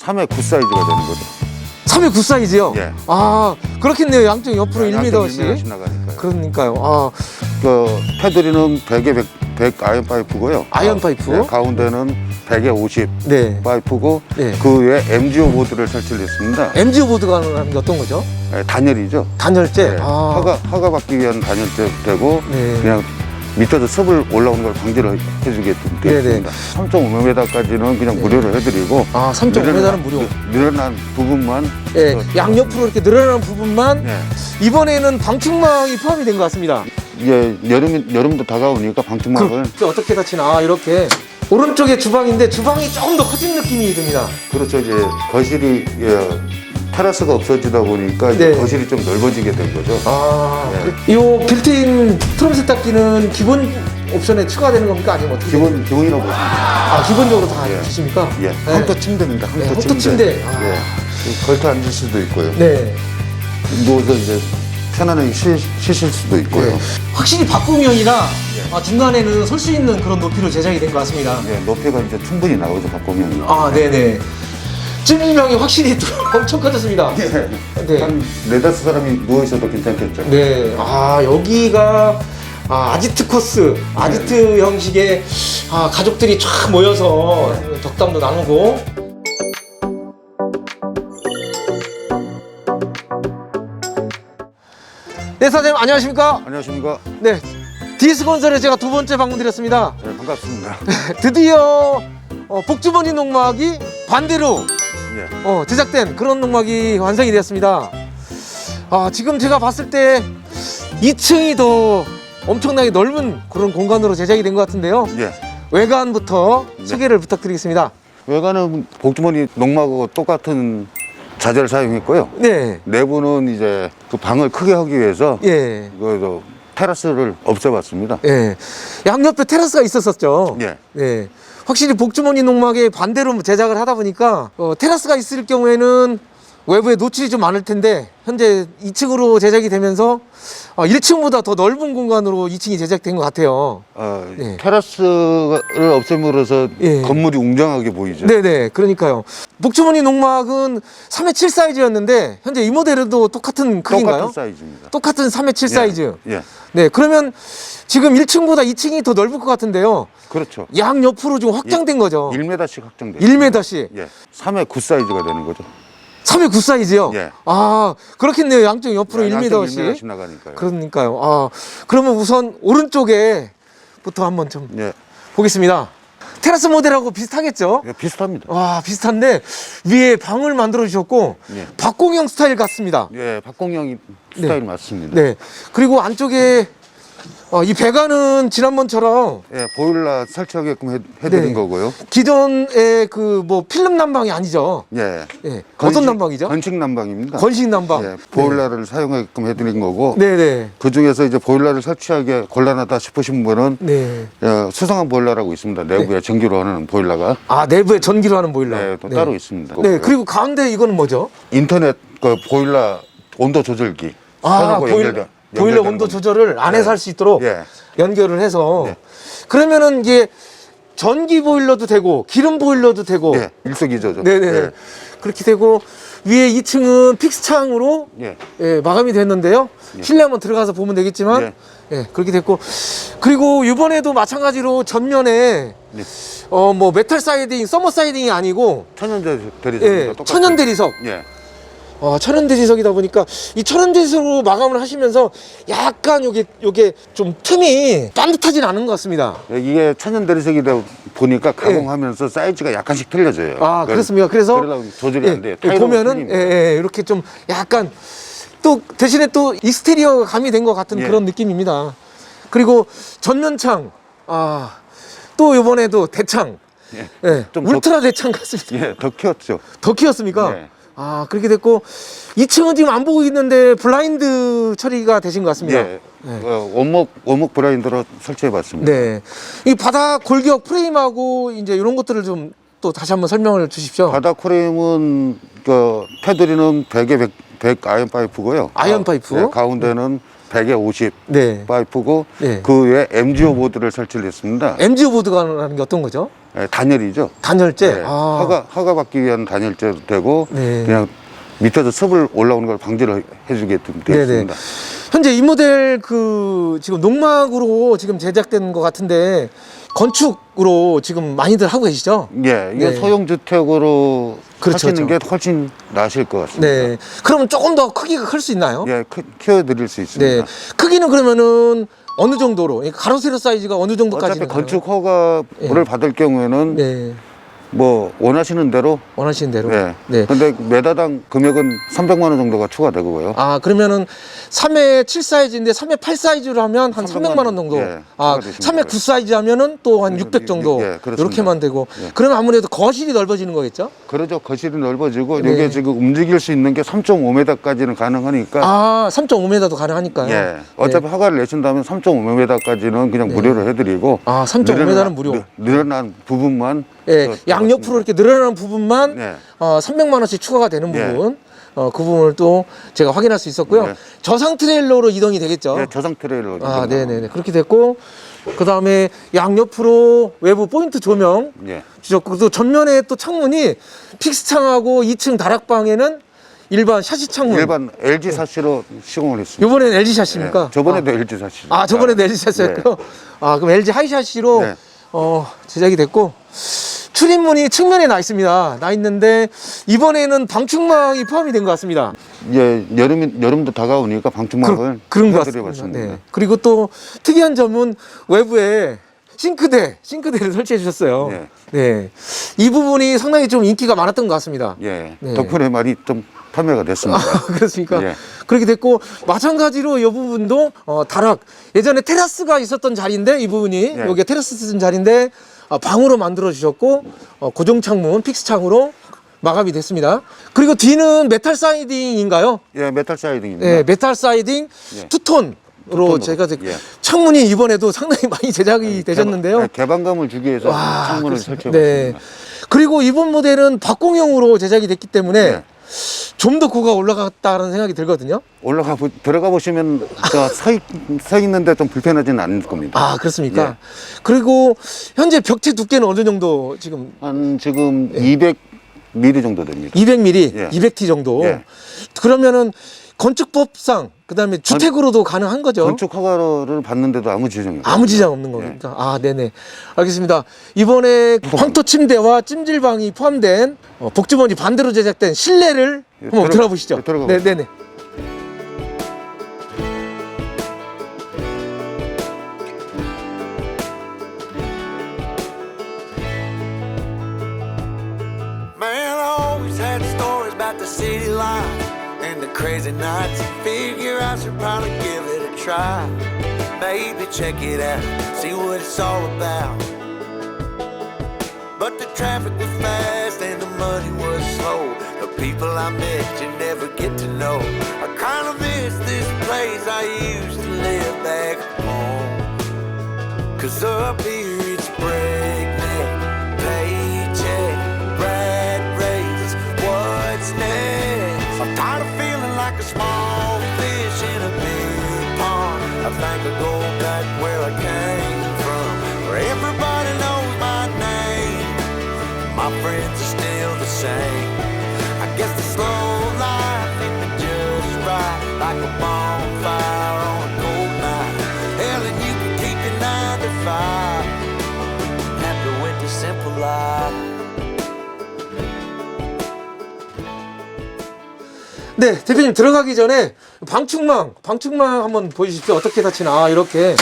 3회 9 사이즈가 되는 거죠. 3회 9 사이즈요? 예. 아, 그렇겠네요. 양쪽 옆으로 1m씩. 1m씩 나가니까요. 그러니까요. 아, 그 테두리는 100에 100, 100 아이언 파이프고요. 아이언 파이프? 네, 가운데는 100에 50 네. 파이프고 네. 그 외에 MGO 보드를 설치를 했습니다. MG 보드가 하는 게 어떤 거죠? 네, 단열이죠. 단열재. 네, 아, 허가 허가 받기 위한 단열재 되고 네. 그냥 밑에서 습을 올라오는 걸 방지를. 있습니다. 3.5m까지는 그냥 무료로 해드리고 아, 3.5m는 무료. 늘- 늘어난 부분만 예, 그, 양옆으로 이렇게 늘어나는 부분만 네. 이번에는 방충망이 포함이 된 것 같습니다. 이제 여름 여름도 다가오니까 방충망을 그, 어떻게 닫히나? 아, 이렇게. 오른쪽에 주방인데 주방이 조금 더 커진 느낌이 듭니다. 그렇죠 이제 거실이 예, 테라스가 없어지다 보니까 이제 네. 거실이 좀 넓어지게 된 거죠. 아, 네. 이 빌트인 트럼 세탁기는 기본 옵션에 추가되는 겁니까? 아니면 어떻게? 기본 기본이라고 보시면 아, 기본적으로 다 예. 주십니까? 돼요. 예, 네. 컴퓨터 침대입니다. 컴퓨터, 네, 컴퓨터 침대. 아. 예. 걸터 앉을 수도 있고요. 네. 누워서 이제 편안하게 쉬, 쉬실 수도 있고요. 네. 확실히 박공형이라 아, 중간에는 설 수 있는 그런 높이로 제작이 된 것 같습니다. 예, 높이가 이제 충분히 나오죠 박공형이. 아, 네네. 찜질방이 확실히 또 엄청 커졌습니다. 예. 네. 한 네다섯 사람이 누워 있어도 괜찮겠죠. 네. 아, 여기가 아, 아지트 코스, 아지트 형식의 아, 가족들이 쫙 모여서 덕담도 나누고. 네, 사장님 안녕하십니까? 안녕하십니까. 네. 디스건설에 제가 두 번째 방문 드렸습니다. 네, 반갑습니다. 드디어 어, 복주머니 농막이 반대로 예. 어, 제작된 그런 농막이 완성이 되었습니다. 아, 지금 제가 봤을 때 2층이 더 엄청나게 넓은 그런 공간으로 제작이 된 것 같은데요. 예. 외관부터 네. 소개를 부탁드리겠습니다. 외관은 복주머니 농막하고 똑같은 자재를 사용했고요. 네. 내부는 이제 그 방을 크게 하기 위해서 예. 이거도 테라스를 없애봤습니다. 예. 양옆에 테라스가 있었었죠. 예. 네. 확실히 복주머니 농막에 반대로 제작을 하다 보니까 어, 테라스가 있을 경우에는 외부에 노출이 좀 많을 텐데 현재 2층으로 제작이 되면서 어, 1층보다 더 넓은 공간으로 2층이 제작된 것 같아요. 어, 네. 테라스를 없앰으로써 예. 건물이 웅장하게 보이죠. 네네, 그러니까요. 복주머니 농막은 3회 7 사이즈였는데 현재 이 모델도 똑같은 크기인가요? 똑같은 사이즈입니다. 똑같은 3회 7 사이즈. 예. 네, 그러면 지금 1층보다 2층이 더 넓을 것 같은데요. 그렇죠. 양 옆으로 좀 확장된 거죠. 1m씩 확정돼요. 1m씩. 예. 3회 9 사이즈가 되는 거죠. 3회 9 사이즈요? 예. 아, 그렇겠네요. 양쪽 옆으로 양쪽 1m씩. 1m씩 나가니까요. 그러니까요. 아, 그러면 우선 오른쪽에부터 한번 좀 예. 보겠습니다. 테라스 모델하고 비슷하겠죠? 예, 비슷합니다. 와, 비슷한데 위에 방을 만들어 주셨고 예. 박공형 스타일 같습니다. 예, 박공영 스타일 맞습니다. 네. 그리고 안쪽에 어, 이 배관은 지난번처럼 예, 보일러 설치하게끔 해, 해드린 네. 거고요. 기존의 그 뭐 필름 난방이 아니죠. 예. 예. 어떤 난방이죠? 건식 난방입니다. 건식 난방. 예, 보일러를 사용하게끔 해드린 거고. 네, 네. 그 중에서 이제 보일러를 설치하기 곤란하다 싶으신 분은 네. 어, 수성한 보일러라고 있습니다. 내부에 전기로 하는 보일러가 아, 내부에 전기로 하는 보일러. 네, 또 따로 있습니다. 네, 그리고 가운데 이거는 뭐죠? 인터넷 그 보일러 온도 조절기 아, 선하고 보일러, 연결돼- 보일러 온도 겁니다. 조절을 안에서 네. 할수 있도록 예. 연결을 해서 네. 그러면은 이게 전기 보일러도 되고 기름 보일러도 되고 예, 일석이조죠. 네네 예. 그렇게 되고 위에 2층은 픽스 창으로 예. 예, 마감이 됐는데요. 실내 한번 들어가서 보면 되겠지만 예. 예, 그렇게 됐고 그리고 이번에도 마찬가지로 전면에 네. 어뭐 메탈 사이딩, 서머 사이딩이 아니고 천연대 대리석. 예, 천연 대리석. 예. 어, 천연 대리석이다 보니까 이 천연 대리석으로 마감을 하시면서 약간 요게 요게 좀 틈이 딴듯하진 않은 것 같습니다. 예, 이게 천연 대리석이다 보니까 가공하면서 사이즈가 약간씩 틀려져요. 예. 아 그래- 그렇습니까? 그래서 조절이 예, 안 돼요. 예, 보면은 틀립니다. 예, 예, 이렇게 좀 약간 또 대신에 또 익스테리어 감이 된 것 같은 예. 그런 느낌입니다. 그리고 전면창 아또 이번에도 대창 예. 예, 좀 울트라 대창 같습니다. 예, 더 키웠죠. 더 키웠습니까? 네. 아 그렇게 됐고 2층은 지금 안 보고 있는데 블라인드 처리가 되신 것 같습니다. 예. 어, 원목 원목 브라인드로 설치해 봤습니다. 네. 이 바닥 골격 프레임하고 이제 이런 것들을 좀 또 다시 한번 설명을 주십시오. 바닥 프레임은 그 테두리는 100에 100, 100 아이언 파이프고요. 아이언 가- 파이프? 예, 가운데는 100에 50 네. 파이프고 네. 그 외에 MGO 보드를 설치를 했습니다. MGO 보드가 하는 게 어떤 거죠? 예, 단열이죠. 단열재. 네, 아. 허가 허가 받기 위한 단열재도 되고 네. 그냥 밑에서 습을 올라오는 걸 방지를 해주게끔 되어 네네. 있습니다. 현재 이 모델 그 지금 농막으로 지금 제작되는 것 같은데 건축으로 지금 많이들 하고 계시죠? 예, 이게 네. 소형 주택으로 그렇죠, 하시는 그렇죠. 게 훨씬 나으실 것 같습니다. 네. 그러면 조금 더 크기가 클 수 있나요? 예, 크- 키워드릴 수 있습니다. 네. 크기는 그러면은 어느 정도로? 그러니까 가로 세로 사이즈가 어느 정도까지? 어차피 건축 허가를 예. 받을 경우에는 네. 뭐 원하시는 대로 원하시는 대로. 예. 네. 근데 메다당 금액은 300만 원 정도가 추가되고요. 아 그러면은 3회 7 사이즈인데 3회 8 사이즈로 하면 한 300만 300만 원 정도. 예, 아 추가되시면 3회 9 돼요. 사이즈 하면은 또한 예, 600 정도. 예, 그렇습니다. 이렇게만 되고. 예. 그러면 아무래도 거실이 넓어지는 거겠죠? 그러죠. 거실이 넓어지고 네. 이게 지금 움직일 수 있는 게 3.5m까지는 가능하니까 아 3.5m도 가능하니까요. 예. 어차피 네. 허가를 내신다면 3.5m까지는 그냥 네. 무료로 해 드리고 아, 3.5m 는 무료. 늘- 늘어난 부분만 예, 더 양옆으로 이렇게 늘어나는 부분만 네. 어, 300만 원씩 추가가 되는 예. 부분. 어, 그 부분을 또 제가 확인할 수 있었고요. 네. 저상 트레일러로 이동이 되겠죠. 예, 저상 트레일러 아, 네네네. 그렇게 됐고, 그 다음에 양옆으로 외부 포인트 조명 예. 주셨고, 또 전면에 또 창문이 픽스창하고 2층 다락방에는 일반 샤시 창문. 일반 LG 사시로 시공을 했습니다. 요번엔 LG 샤시입니까? 예, 저번에도 LG 사시. 아, 저번에도 LG 샤시였고요. 아, 그럼 LG 하이샤시로 네. 어, 제작이 됐고 출입문이 측면에 나 있습니다. 나 있는데 이번에는 방충망이 포함이 된 것 같습니다. 예, 여름이 여름도 다가오니까 방충망을 그, 런것. 같습니다. 네. 그리고 또 특이한 점은 외부에 싱크대, 싱크대를 설치해 주셨어요. 네. 네. 이 부분이 상당히 좀 인기가 많았던 것 같습니다. 예, 네. 덕분에 많이 좀 판매가 됐습니다. 그렇습니까? 예. 그렇게 됐고 마찬가지로 이 부분도 어, 다락 예전에 테라스가 있었던 자리인데 이 부분이 예. 여기 테라스 쓰던 자리인데 어, 방으로 만들어 주셨고 어, 고정 창문 픽스 창으로 마감이 됐습니다. 그리고 뒤는 메탈 사이딩인가요? 예, 메탈 사이딩입니다. 네, 메탈 사이딩 예. 투톤 으로 투톤으로, 제가 제- 예. 창문이 이번에도 상당히 많이 제작이 되셨는데요. 개방, 개방감을 주기 위해서 와, 창문을 그렇습니다. 설치해봤습니다. 그리고 이번 모델은 박공형으로 제작이 됐기 때문에 네. 좀 더 고가 올라갔다는 생각이 들거든요. 올라가 보, 들어가 보시면 저 서, 있, 서 있는데 좀 불편하지는 않을 겁니다. 아 그렇습니까? 예. 그리고 현재 벽체 두께는 어느 정도 지금 한 지금 예. 200mm 정도 됩니다. 200mm, 예. 200T 정도. 예. 그러면은 건축법상 그다음에 주택으로도 가능한 거죠. 건축 허가를 받는데도 아무 지장이 없어요. 아무 지장 없는 겁니까? 아, 네네. 알겠습니다. 이번에 황토 침대와 찜질방이 포함된 어, 복주머니 반대로 제작된 실내를 예, 한번 들어- 들어보시죠. 예, 들어가 네. 네네. Crazy nights. Figure I should probably give it a try. Maybe check it out, see what it's all about. But the traffic was fast and the money was slow. The people I met you never get to know. I kinda miss this place I used to live back home. Cause up here 네, 대표님 들어가기 전에 방충망, 방충망 한번 보여주십시오. 어떻게. 아, 이렇게.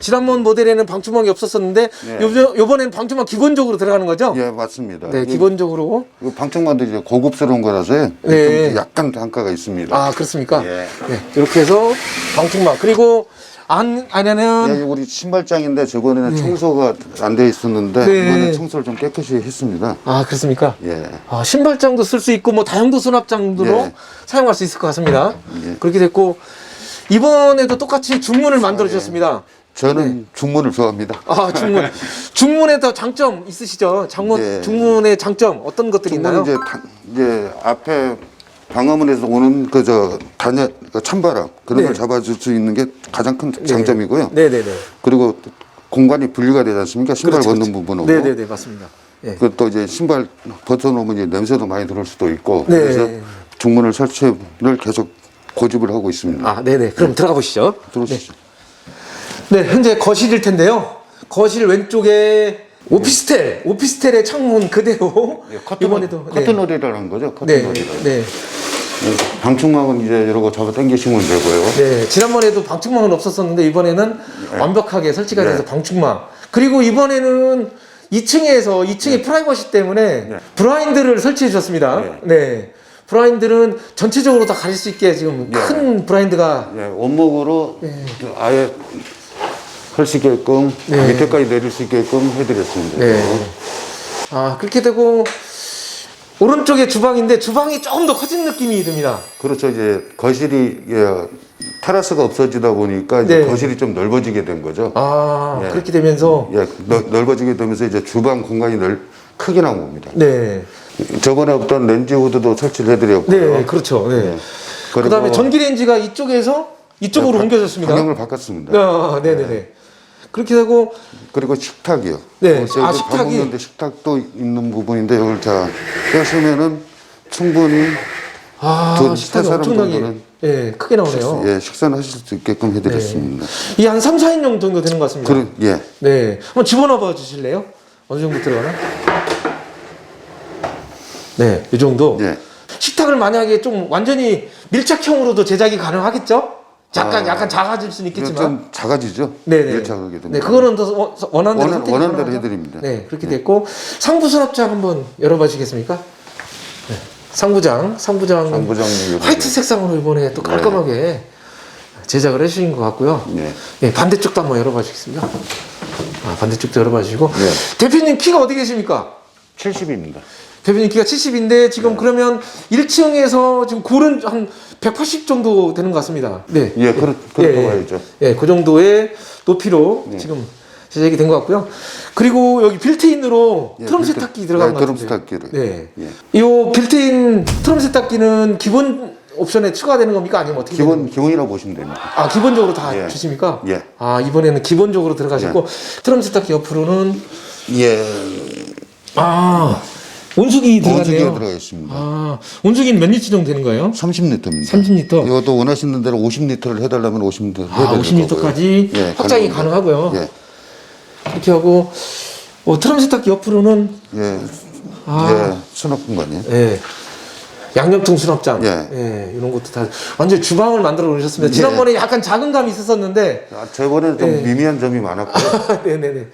지난번 모델에는 방충망이 없었었는데 네. 요, 요번엔 방충망 기본적으로 들어가는 거죠? 예, 맞습니다. 네, 이- 기본적으로. 이 방충망도 이제 고급스러운 거라서요. 네. 좀 약간 단가가 있습니다. 아, 그렇습니까? 예. 네, 이렇게 해서 방충망. 그리고 안, 안에는 예, 우리 신발장인데 저거는 청소가 안 돼 있었는데 네. 이거는 청소를 좀 깨끗이 했습니다. 아, 그렇습니까? 예. 아, 신발장도 쓸 수 있고 뭐 다용도 수납장도로 예. 사용할 수 있을 것 같습니다. 예. 그렇게 됐고 이번에도 똑같이 중문을 만들어 주셨습니다. 저는 중문을 좋아합니다. 아, 중문. 중문에 더 장점 있으시죠? 장문 예. 중문의 장점 어떤 것들이 중문은 있나요? 이제 단- 이제 앞에 방화문에서 오는 그저 단열 그 찬바람 그런 네. 걸 잡아줄 수 있는 게 가장 큰 장점이고요. 네네네. 그리고 공간이 분리가 되지 않습니까? 신발 벗는 부분하고. 그렇죠, 네네네 맞습니다. 예. 그또 이제 신발 벗어놓으면 이제 냄새도 많이 들을 수도 있고 네. 그래서 중문을 설치를 계속 고집을 하고 있습니다. 아 네네. 그럼 들어가 보시죠. 들어오시죠. 네, 현재 거실일 텐데요. 거실 왼쪽에 오피스텔, 오피스텔의 창문 그대로 이번에도 네. 커튼놀이라는 거죠. 네, 커튼놀이. 네, 방충망은 이제 거 잡아 당기시면 되고요. 네. 지난번에도 방충망은 없었었는데 이번에는 완벽하게 설치가 돼서 네. 방충망. 그리고 이번에는 2층에서 2층이 프라이버시 때문에 네. 브라인드를 설치해 주셨습니다. 네. 네. 브라인드는 전체적으로 다 가릴 수 있게 지금 네. 큰 브라인드가 예, 원목으로 아예 할 수 있게끔 네. 밑에까지 내릴 수 있게끔 해드렸습니다. 네. 아, 그렇게 되고 오른쪽에 주방인데 주방이 조금 더 커진 느낌이 듭니다. 그렇죠. 이제 거실이 예, 테라스가 없어지다 보니까 이제 네. 거실이 좀 넓어지게 된 거죠. 아, 예. 그렇게 되면서 예, 넓, 넓어지게 되면서 이제 주방 공간이 넓, 크게 나온 겁니다. 네. 저번에 없던 렌즈 후드도 설치를 해드렸고요. 네, 그렇죠. 네. 네. 그리고 그다음에 전기레인지가 이쪽에서 이쪽으로 방- 옮겨졌습니다. 방향을 바꿨습니다. 아, 네, 네, 네. 그렇게 되고 그리고 식탁이요. 네. 어, 아, 식탁이. 밥 먹는데 식탁도 있는 부분인데 이걸 다 빼시면은 충분히 아, 두- 식탁이 세 사람 엄청나게 정도는 예, 크게 나오네요. 예, 식사는 하실 수 있게끔 해드렸습니다. 이한 3, 4인용 정도 되는 것 같습니다. 그래, 예. 네. 한번 집어넣어 봐 주실래요? 어느 정도 들어가나? 네, 이 정도. 예. 식탁을 만약에 좀 완전히 밀착형으로도 제작이 가능하겠죠? 약간 아, 약간 작아질 수는 있겠지만. 좀 작아지죠? 네네. 밀착하게 되면. 네, 그거는 더 원- 원하는 대로 원하- 선택이 원하는 대로? 해드립니다. 네, 그렇게 됐고 상부 수납장 한번 열어봐 주시겠습니까? 네. 상부장, 상부장, 상부장. 화이트 색상으로 이번에 또 깔끔하게 제작을 해주신 것 같고요. 네. 네, 반대쪽도 한번 열어봐 주시겠습니까? 아, 반대쪽도 열어봐 주시고 네. 대표님 키가 어디 계십니까? 70입니다. 대표님 키가 70인데 지금 네. 그러면 1층에서 지금 골은 한 180 정도 되는 것 같습니다. 네. 예, 그렇, 그렇다고 봐야죠. 예, 그 정도의 높이로 네. 지금 제작이 된 것 같고요. 그리고 여기 빌트인으로 예, 트럼 빌트- 세탁기 들어간 예, 것 트럼 같은데. 세탁기를. 네. 예. 이 빌트인 트럼 세탁기는 기본 옵션에 추가되는 겁니까? 아니면 어떻게? 되는 기본, 기본이라고 보시면 됩니다. 아 기본적으로 다 예. 주십니까? 예. 아 이번에는 기본적으로 들어가시고 트럼 세탁기 옆으로는 예. 아 온수기 들어가네요. 온수기가 들어가 있습니다. 아 온수기는 몇 리터 정도 되는 거예요? 30리터입니다. 30리터. 이것도 원하시는 대로 50리터를 해달라면 50리터 아 50리터까지 예, 확장이. 가능하고요. 예. 이렇게 하고 어, 트럼 세탁기 옆으로는 예. 아. 예. 수납 공간이요. 예. 양념통 수납장, 예. 예, 이런 것도 다 완전 주방을 만들어 놓으셨습니다. 예. 지난번에 약간 작은 감이 있었었는데, 아, 저번에 좀 예. 미미한 점이 많았고요. 네네네.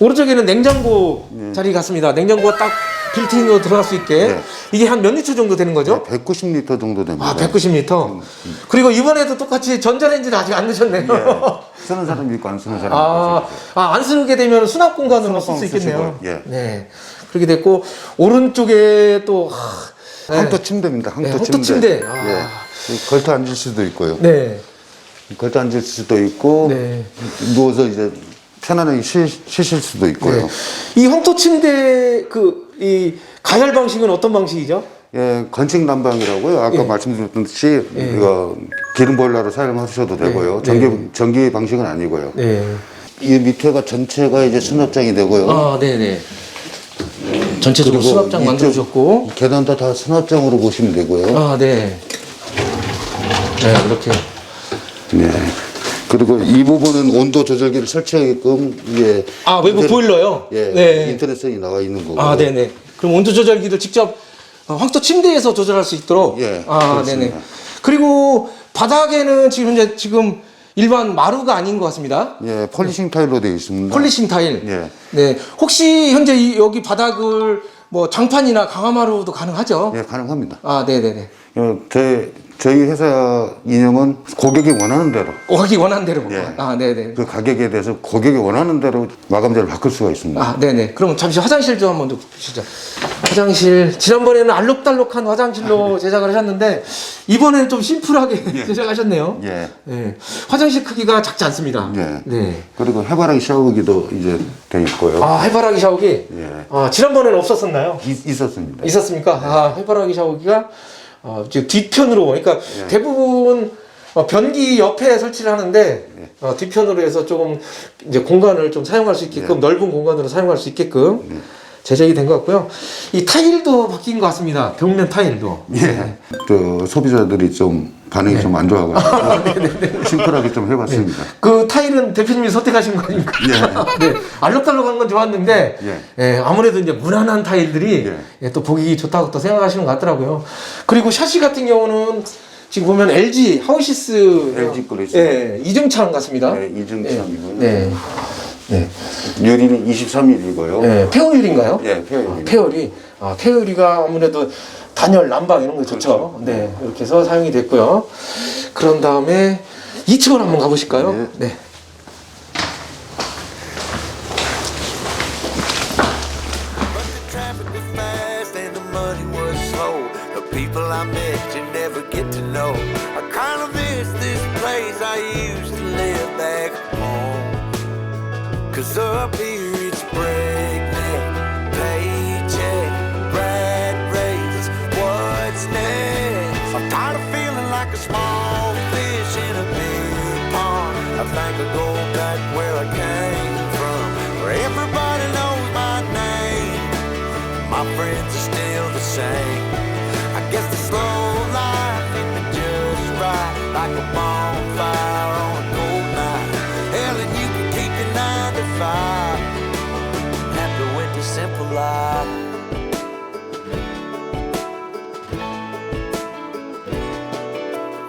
오른쪽에는 냉장고 자리 같습니다. 냉장고가 딱 빌트인으로 들어갈 수 있게 예. 이게 한 몇 리터 정도 되는 거죠? 190리터 정도 됩니다. 아, 190리터. 그리고 이번에도 똑같이 전자레인지는 아직 안 넣으셨네요. 예. 쓰는 사람이 있고 안 쓰는 사람이 아, 있고. 아, 안 쓰게 되면 수납 공간으로 쓸 수 있겠네요. 쓰시고, 예. 네. 그렇게 됐고, 오른쪽에 또, 하, 네. 항토 침대입니다. 항토 네, 침대. 침대. 아. 예. 걸터 앉을 수도 있고요. 네. 걸터 앉을 수도 있고 네. 누워서 이제 편안하게 쉬, 쉬실 수도 있고요. 네. 이 황토 침대 그 이 가열 방식은 어떤 방식이죠? 예, 건식 난방이라고요. 아까 예. 말씀드렸듯이 예. 이거 기름 보일러로 사용하셔도 되고요. 네. 전기 네. 전기 방식은 아니고요. 네. 이 밑에가 전체가 이제 수납장이 되고요. 아, 네, 네. 전체적으로 그리고 수납장 이쪽 만들어줬고, 계단도 다 수납장으로 보시면 되고요. 아, 네. 네, 이렇게. 네. 그리고 이 부분은 온도 조절기를 설치하게끔 이게 아, 외부 인터넷- 보일러요? 예, 네. 인터넷선이 나와 있는 거고. 아, 네네. 그럼 온도 조절기도 직접 어, 황토 침대에서 조절할 수 있도록. 예, 아, 그렇습니다. 네네. 그리고 바닥에는 지금 현재 지금 일반 마루가 아닌 것 같습니다. 예, 폴리싱 타일로 되어 있습니다. 폴리싱 타일. 예. 네. 혹시 현재 이, 여기 바닥을 뭐 장판이나 강화마루도 가능하죠? 예, 가능합니다. 아, 네 네네. 어, 제, 저희 회사 이념은 고객이 원하는 대로 어, 하기 원하는 대로. 예. 아, 네네. 그 가격에 대해서 고객이 원하는 대로 마감재를 바꿀 수가 있습니다. 아, 네네. 그럼 잠시 화장실 좀 한번 좀 보시죠. 화장실. 지난번에는 알록달록한 화장실로 제작을 하셨는데, 이번에는 좀 심플하게 제작하셨네요. 예. 네. 화장실 크기가 작지 않습니다. 예. 네. 그리고 해바라기 샤워기도 이제 돼 있고요. 아, 해바라기 샤워기? 예. 아, 지난번에는 없었었나요? 있, 있었습니다. 있었습니까? 아, 해바라기 샤워기가 어, 지금 뒤편으로 그러니까 예. 대부분 어, 변기 옆에 설치를 하는데 예. 어, 뒤편으로 해서 조금 이제 공간을 좀 사용할 수 있게끔 예. 넓은 공간으로 사용할 수 있게끔 제작이 된 것 같고요. 이 타일도 바뀐 것 같습니다. 벽면 타일도. 예. 그 소비자들이 좀 반응이 좀 안 좋아가지고 심플하게 좀 해봤습니다. 그 타일은 대표님이 선택하신 거 아닙니까? 예. 네, 알록달록한 건 좋았는데, 예. 예, 아무래도 이제 무난한 타일들이 예. 예, 또 보기 좋다고 또 생각하시는 것 같더라고요. 그리고 샤시 같은 경우는 지금 보면 LG 하우시스 LG 있습니다. 예, 이중창 같습니다. 네, 이중창이고요. 네. 네. 유리는 23mm고요. 네. 페어율인가요? 예, 페어율. 아, 페어리. 아, 페어리가 아무래도 단열, 난방 이런 거 좋죠. 그렇죠. 네. 이렇게 해서 사용이 됐고요. 그런 다음에 2층으로 한번 가보실까요? 네. 네. But the traffic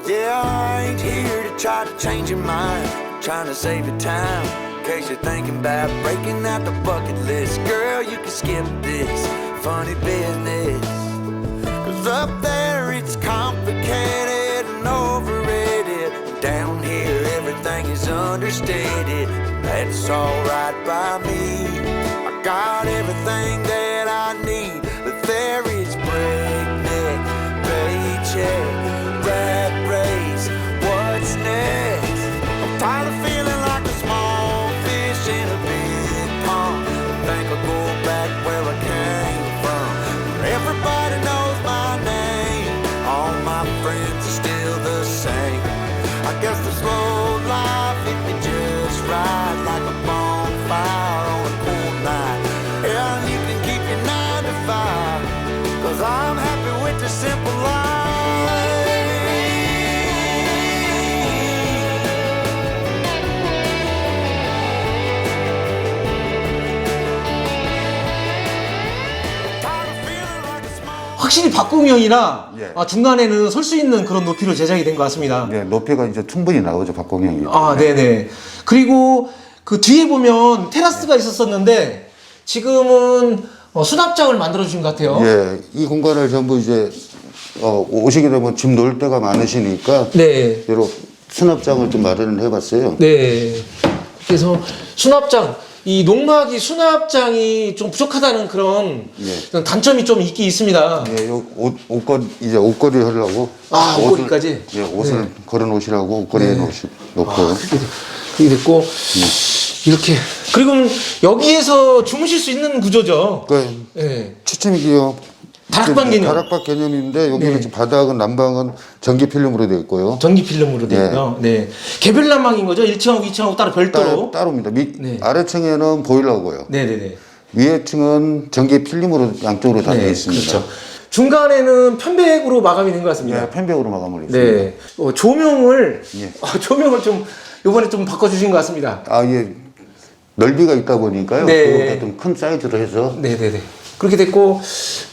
Yeah, I ain't here to try to change your mind. Trying to save your time. In case you're thinking about breaking out the bucket list. Girl, you can skip this funny business. Cause up there it's complicated and overrated. Down here everything is understated. That's alright by me. I got everything that I need, but there is breakneck, paycheck, I'm happy with the simple 확실히 박공형이라 예. 아, 중간에는 설 수 있는 그런 높이로 제작이 된 것 같습니다. 예, 높이가 이제 충분히 나오죠, 박공형이. 아, 네네. 그리고 그 뒤에 보면 테라스가 있었었는데 지금은 어, 수납장을 만들어 주신 것 같아요. 예, 이 공간을 전부 이제 어, 오시게 되면 짐 놓을 데가 많으시니까 네. 여러 수납장을 좀 마련을 해봤어요. 네. 그래서 수납장, 이 농막이 수납장이 좀 부족하다는 그런 예. 그런 단점이 좀 있긴 있습니다. 예, 요 옷, 옷걸이, 이제 옷걸이 하려고. 아, 옷걸이까지? 예, 옷을 네. 걸어 놓으시라고 옷걸이에 놓으시, 놓고. 아, 그렇게, 돼- 그렇게 됐고 이렇게 그리고 여기에서 주무실 수 있는 구조죠. 그, 예. 추침기요. 다락방 개념. 다락방 개념인데, 여기는 네. 지금 바닥은 난방은 전기 필름으로 되어 있고요. 전기 필름으로 되고요. 네. 개별 난방인 거죠. 1층하고 2층하고 따로 별도로. 따, 따로입니다. 밑, 네. 아래층에는 보일러고요. 네, 네, 네. 위에 층은 전기 필름으로 양쪽으로 다 되어 네, 있습니다. 그렇죠. 중간에는 편백으로 마감이 된 것 같습니다. 네, 펜백으로 마감을 했습니다. 네. 어, 조명을 예. 어, 조명을 좀 요번에 좀 바꿔 주신 것 같습니다. 아, 예. 넓이가 있다 보니까요. 네. 그것보다 좀 큰 사이즈로 해서 네, 네, 네. 그렇게 됐고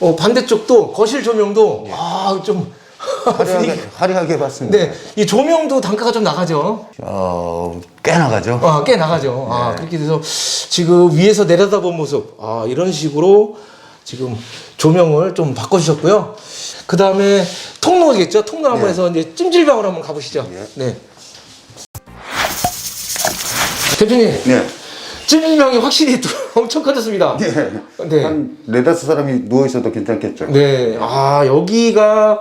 어, 반대쪽도 거실 조명도 예. 아, 좀 화려하게, 화려하게 해봤습니다. 네. 이 조명도 단가가 좀 나가죠. 어, 꽤 나가죠. 아, 꽤 나가죠. 아, 네. 그렇게 돼서 지금 위에서 내려다본 모습, 아, 이런 식으로 지금 조명을 좀 바꿔주셨고요. 그 다음에 통로겠죠? 통로 한번 네. 해서 이제 찜질방으로 한번 가보시죠. 예. 네. 대표님, 네. 찜질방이 확실히 또 엄청 커졌습니다. 네. 네. 한 네다섯 사람이 누워있어도 괜찮겠죠. 네. 아, 여기가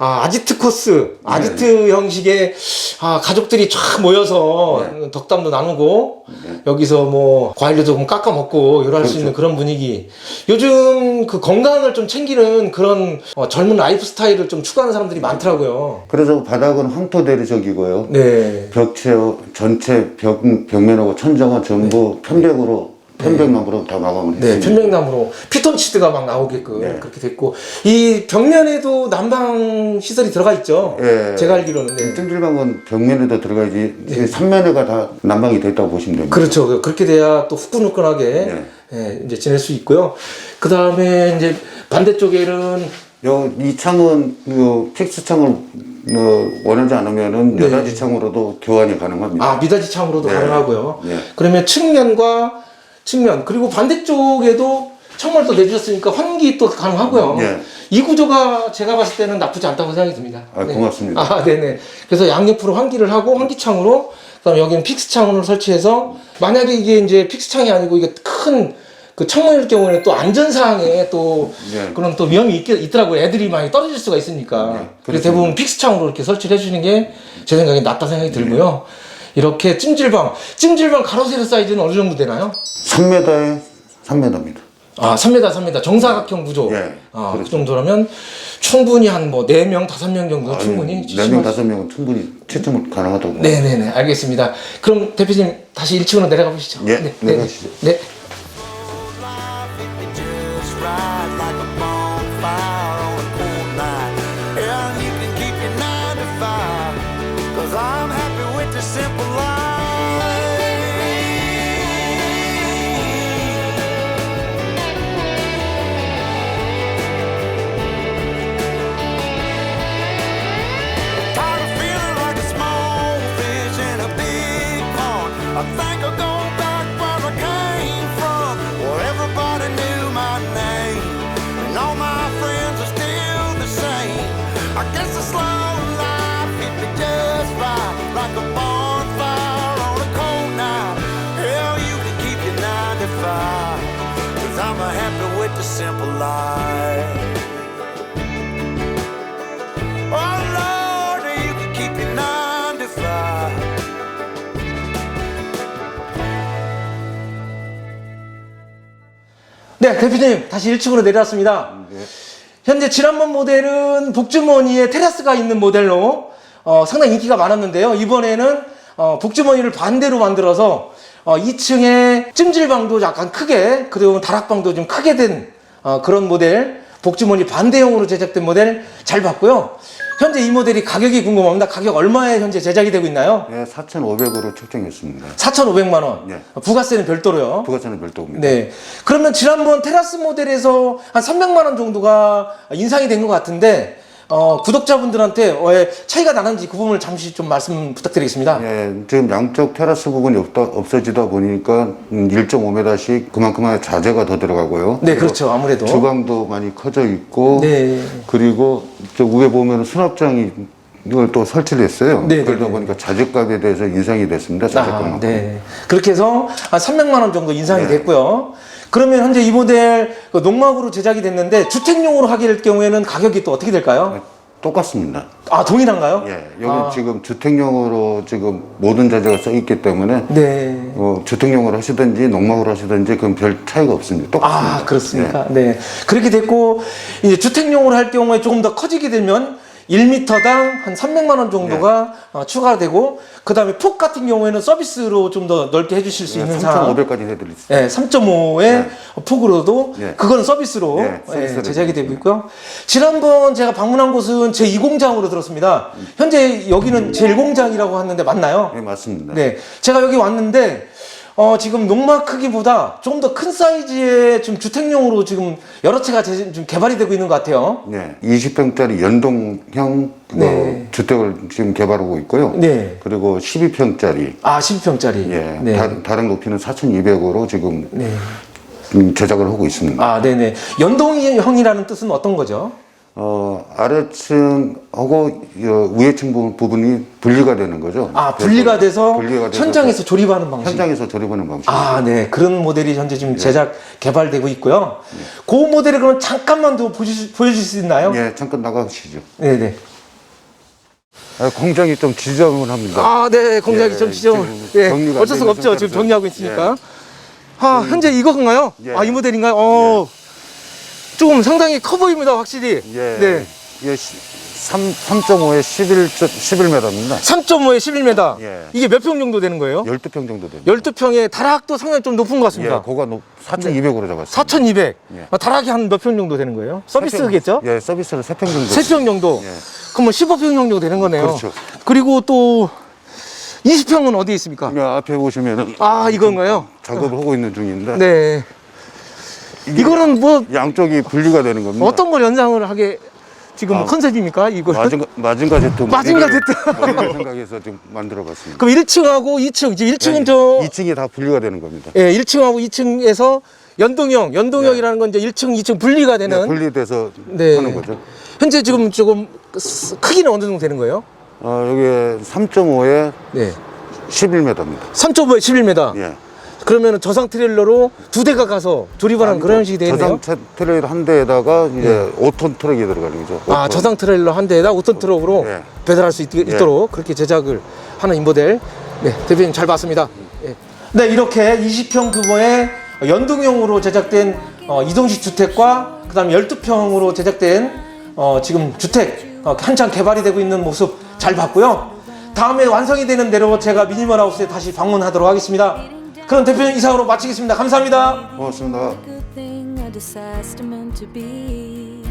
아, 아지트 코스, 아지트 형식의 아, 가족들이 쫙 모여서 덕담도 나누고 여기서 뭐 과일도 조금 깎아 먹고 요럴 수 있는 그런 분위기. 요즘 그 건강을 좀 챙기는 그런 어, 젊은 라이프 스타일을 좀 추구하는 사람들이 많더라고요. 그래서 바닥은 황토 대리석이고요. 네. 벽체 전체 벽 벽면하고 천장은 전부 편백으로 편백나무로 다 마감을 네, 했습니다. 편백나무로 피톤치드가 막 나오게끔 네. 그렇게 됐고 이 벽면에도 난방 시설이 들어가 있죠. 예. 제가 알기로는 네. 찜질방은 벽면에도 들어가야지 이 삼면에가 다 난방이 됐다고 보시면 됩니다. 그렇죠. 그렇게 돼야 또 후끈후끈하게 네. 예, 이제 지낼 수 있고요. 그 다음에 이제 반대쪽에는 요, 이 창은 요 픽스 창을 어, 원하지 않으면은 네. 여닫이 창으로도 교환이 가능합니다. 아 미닫이 창으로도 네. 가능하고요. 네. 그러면 측면과 측면 그리고 반대쪽에도 창문을 또 내주셨으니까 환기 또 가능하고요. 네. 이 구조가 제가 봤을 때는 나쁘지 않다고 생각이 듭니다. 아, 고맙습니다. 아, 네네. 그래서 양옆으로 환기를 하고 환기창으로 그다음 여기는 픽스 창문을 설치해서 만약에 이게 이제 픽스 창이 아니고 이게 큰 그 창문일 경우에는 또 안전사항에 또 네. 그런 또 위험이 있, 있더라고요. 애들이 많이 떨어질 수가 있으니까. 네, 그래서. 대부분 픽스 창으로 이렇게 설치를 해주는 게 제 생각에 낫다 생각이 들고요. 이렇게 찜질방, 찜질방 가로세로 사이즈는 어느 정도 되나요? 3m에 3m입니다. 아, 3m, 3m. 정사각형 구조. 예, 아, 그 그렇죠. 정도라면 충분히 한 뭐 4명, 5명 정도 충분히. 4명, 5명은 충분히 채점을 가능하다고. 네네네 알겠습니다. 그럼 대표님 다시 1층으로 내려가 보시죠. 예, 네, 내려가시죠. 네. The simple life. Oh Lord, you can keep your nine to five. 네, 대표님 다시 1층으로 내려왔습니다. 현재 지난번 모델은 복주머니에 테라스가 있는 모델로 어, 상당히 인기가 많았는데요. 이번에는 어, 복주머니를 반대로 만들어서 어, 2층에 찜질방도 약간 크게 그리고 다락방도 좀 크게 된 어, 그런 모델 복주머니 반대형으로 제작된 모델 잘 봤고요. 현재 이 모델이 가격이 궁금합니다. 가격 얼마에 현재 제작이 되고 있나요? 네, 4,500으로 책정했습니다. 4,500만 원. 네. 부가세는 별도로요. 부가세는 별도입니다. 네. 그러면 지난번 테라스 모델에서 한 300만 원 정도가 인상이 된 것 같은데 어, 구독자분들한테 왜 차이가 나는지 그 부분을 잠시 좀 말씀 부탁드리겠습니다. 예, 지금 양쪽 테라스 부분이 없다, 없어지다 보니까 음, 1.5m씩 그만큼의 자재가 더 들어가고요. 네, 그렇죠. 아무래도. 주방도 많이 커져 있고, 네. 그리고 저 위에 보면 수납장이 이걸 또 설치를 했어요. 네, 그러다 네, 네. 보니까 자재값에 대해서 인상이 됐습니다. 자재값만. 아, 네. 그렇게 해서 한 300만 원 정도 인상이 네. 됐고요. 그러면 현재 이 모델 그 농막으로 제작이 됐는데 주택용으로 하게 될 경우에는 가격이 또 어떻게 될까요? 똑같습니다. 아, 동일한가요? 예, 여기 아. 지금 주택용으로 지금 모든 자재가 써 있기 때문에 네. 어, 주택용으로 하시든지 농막으로 하시든지 그건 별 차이가 없습니다. 똑같습니다. 아, 그렇습니까? 네. 그렇게 됐고, 이제 주택용으로 할 경우에 조금 더 커지게 되면 1m당 한 300만 원 정도가 네. 어, 추가가 되고, 그 다음에 폭 같은 경우에는 서비스로 좀 더 넓게 해주실 수 네, 있는 상황. 3,500까지 해드릴 수 네, 3.5의 폭으로도 네. 그거는 서비스로 네, 예, 서비스로 제작이 되고 있고요. 지난번 제가 방문한 곳은 제 2공장으로 들었습니다. 현재 여기는 제 1공장이라고 하는데 맞나요? 네, 맞습니다. 네, 제가 여기 왔는데 어, 지금 농막 크기보다 조금 더큰 사이즈의 좀 주택용으로 지금 여러 채가 제- 좀 개발이 되고 있는 것 같아요. 네, 20평짜리 연동형 뭐 네. 주택을 지금 개발하고 있고요. 네. 그리고 12평짜리, 아, 12평짜리. 예, 네. 다, 다른 높이는 4,200으로 지금 네. 음, 제작을 하고 있습니다. 아, 네네. 연동형이라는 뜻은 어떤 거죠? 어, 아래층하고 어, 위에층 부- 부분이 분리가 되는 거죠. 아 분리가 돼서 분리가 돼서 현장에서 조립하는 방식. 현장에서 조립하는 방식. 아, 네. 그런 모델이 현재 지금 제작, 개발되고 있고요. 그 모델을 그럼 잠깐만 더 보여주실, 보여주실 수 있나요? 예, 잠깐 나가시죠. 네 네. 아, 공장이 좀 지저분합니다. 합니다. 아, 네. 공장이 예, 좀 지점. 지금 예. 어쩔 수가 안 없죠. 지금. 정리하고 있으니까. 예. 아, 현재 이거인가요? 예. 아, 이 모델인가요? 어. 조 금 상당히 커 보입니다, 확실히. 예. 네. 이게 3, 3.5에 11, 11m입니다. 3.5에 11m. 예. 이게 몇 평 정도 되는 거예요? 12평 정도 됩니다. 12평에 다락도 상당히 좀 높은 것 예, 같습니다. 고가 4,200으로 잡았어요. 4,200. 예. 아, 다락이 한 몇 평 정도 되는 거예요? 서비스겠죠? 예, 서비스로 3평 정도. 세평 정도. 예. 그럼 뭐 15평 정도 되는 거네요. 그렇죠. 그리고 또 20평은 어디에 있습니까? 예, 앞에 보시면은 아, 이건가요? 작업을 하고 있는 중인데 네. 이거는 뭐 양쪽이 분리가 되는 겁니다. 어떤 걸 연상을 하게 지금 아, 컨셉입니까? 이거 마징가, 마징가 제트 마징가 제트. 모델을 생각해서 지금 만들어 봤습니다. 그럼 1층하고 2층, 이제 1층은 저 2층이 다 분리가 되는 겁니다. 예, 1층하고 2층에서 연동형, 연동형이라는 건 이제 1층, 2층 분리가 되는 네, 분리돼서 네. 하는 거죠. 현재 지금 조금 스- 크기는 어느 정도 되는 거예요? 어, 여기 3.5에 네. 11m입니다. 3.5에 11m. 예. 그러면 저상 트레일러로 두 대가 가서 조립하는 그런 형식이 되겠네요. 저장 트- 트레일 한 대에다가 이제 5톤 트럭이 들어가는 거죠. 아, 5톤. 저상 트레일러 한 대에다 5톤 트럭으로 예. 배달할 수 있, 도록 그렇게 제작을 하는 이 모델. 네, 대표님 잘 봤습니다. 예. 네, 이렇게 20평 규모의 연동형으로 제작된 어, 이동식 주택과 그다음 12평으로 제작된 어, 지금 주택 어, 한창 개발이 되고 있는 모습 잘 봤고요. 다음에 완성이 되는 대로 제가 미니멀 하우스에 다시 방문하도록 하겠습니다. 그럼 대표님 이상으로 마치겠습니다. 감사합니다. 고맙습니다. good thing, a disaster meant to be.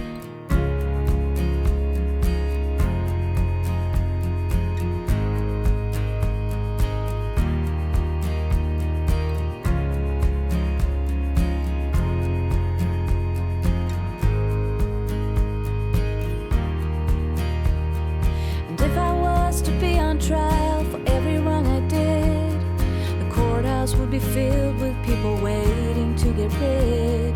And if I was to be on trial for courthouse would be filled with people waiting to get rid